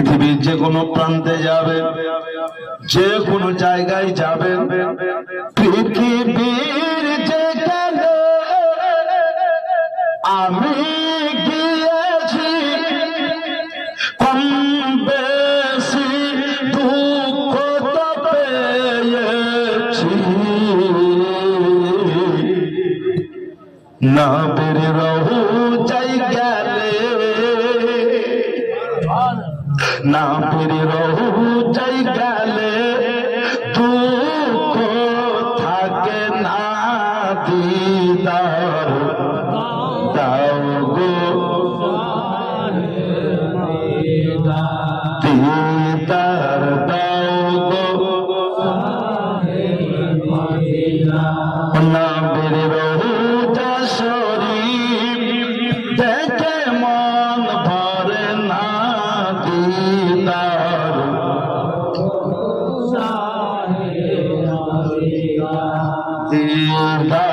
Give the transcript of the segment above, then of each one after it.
পৃথিবীর যে কোনো প্রান্তে যাবে, যে কোনো জায়গায় যাবে। পৃথিবীর যেখানে আমি গিয়েছি। কম বেশি দুঃখ পেয়েছি। না বের রহু না বের রহু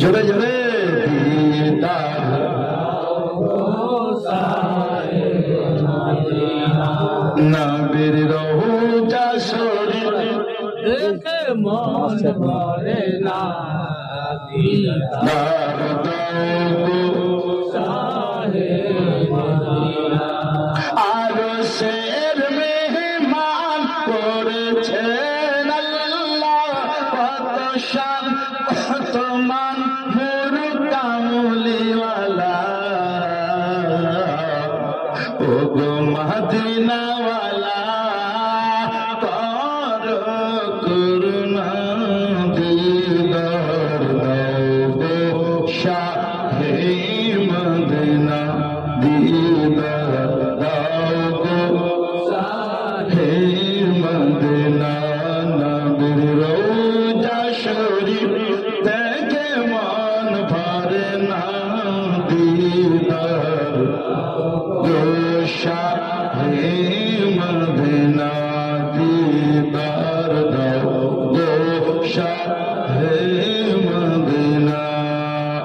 জোরে জোরে দিদার না বের রহু যা শরীর দেখে মন ভরে না দার আর কত মান মুরু কামলিওয়ালা। ও গো মদিনাওয়ালা শাহে মদিনা দিদার shot